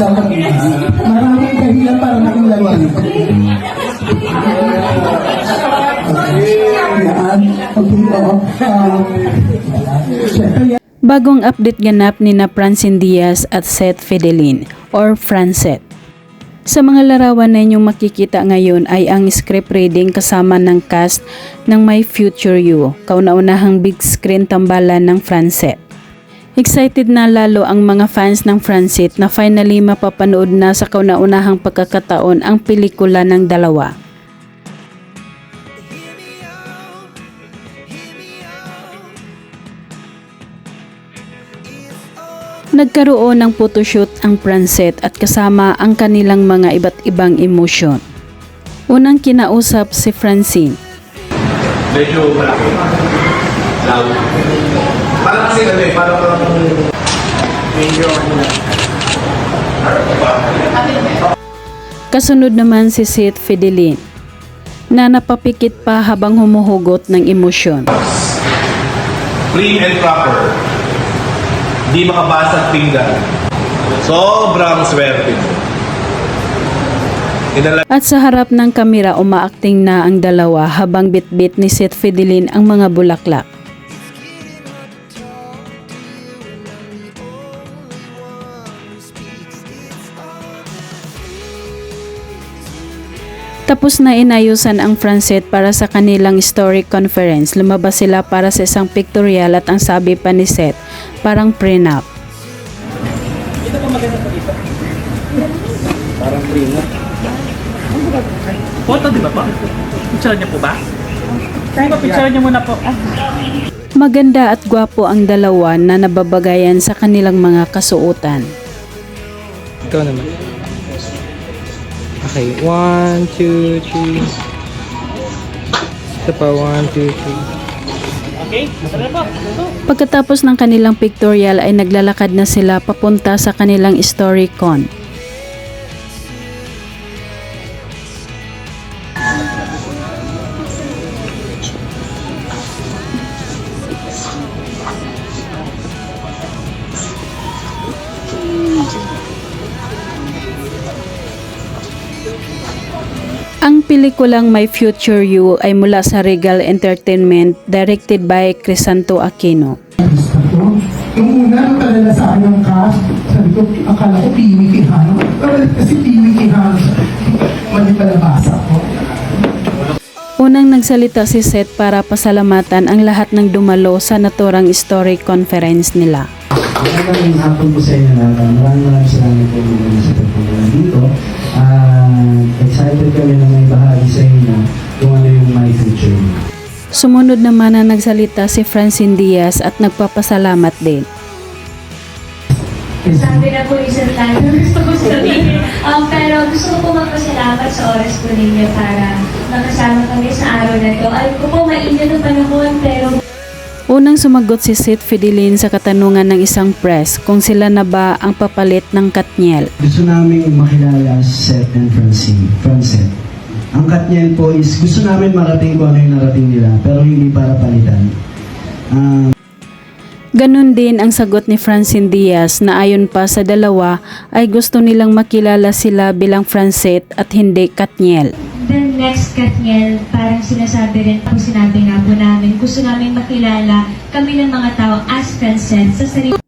Maraming dahilan para. Um, Siyempre, yan. Bagong update ganap ni na Francine Diaz at Seth Fidelin or Francet. Sa mga larawan na inyong makikita ngayon ay ang script reading kasama ng cast ng My Future You, kauna-unahang big screen tambalan ng Francet. Excited na lalo ang mga fans ng Francet na finally mapapanood na sa kauna-unahang pagkakataon ang pelikula ng dalawa. Nagkaroon ng photoshoot ang Francet at kasama ang kanilang mga iba't ibang emosyon. Unang kinausap si Francine. Medyo malaki. Loud. Parang kasi ano eh, parang medyo ano na. Kasunod naman si Seth Fidelin na napapikit pa habang humuhugot ng emosyon. Prim and proper. Di makabasag pinggan. Sobrang swerte At sa harap ng kamera umaakting na ang dalawa habang bitbit ni Seth Fidelin ang mga bulaklak. Tapos na inayusan ang Francet para sa kanilang story conference. Lumabas sila para sa isang pictorial at ang sabi pa ni Seth, parang prenup. Photo, di ba po? Picture niyo po ba? Kaya po, picture niyo muna po. Maganda at gwapo ang dalawa na nababagayan sa kanilang mga kasuotan. Ikaw naman. Okay, one, two, three. Ito pa, one, two, three. Okay. Pagkatapos ng kanilang pictorial ay naglalakad na sila papunta sa kanilang story con. Ang pelikulang My Future You ay mula sa Regal Entertainment directed by Crisanto Aquino. Yung una, nung talala sa akin ng cast, sabi ko, akala ko Pimi Quijano. Pero kasi Pimi Quijano, mali pala basa ko. Unang nagsalita si Seth para pasalamatan ang lahat ng dumalo sa naturang story conference nila. Magandang hapon po sa inyo lahat. Maraming maraming salamat po sa pagpupunta dito. Excited kami na may bahagi sa inyo kung ano yung my future. Sumunod naman na nagsalita si Francine Diaz at nagpapasalamat din. Sabi na po isang tayo gusto ko sabihin. Um, pero gusto ko po magpasalamat sa oras po ninyo para makasama kami sa araw na to. Alam ko po mainit ang panahon pero Unang sumagot si Seth Fidelin sa katanungan ng isang press kung sila na ba ang papalit ng Katniel. Gusto namin makilala si Seth and Francine. Francet. Ang Katniel po is gusto namin marating kung ano yung narating nila pero hindi para palitan. Ah, Ganon din ang sagot ni Francine Diaz na ayon pa sa dalawa ay gusto nilang makilala sila bilang Francet at hindi Katniel. Next Katniel, parang sinasabi rin po sinabi nga po namin, gusto namin makilala kami ng mga tao as Francet sa sarili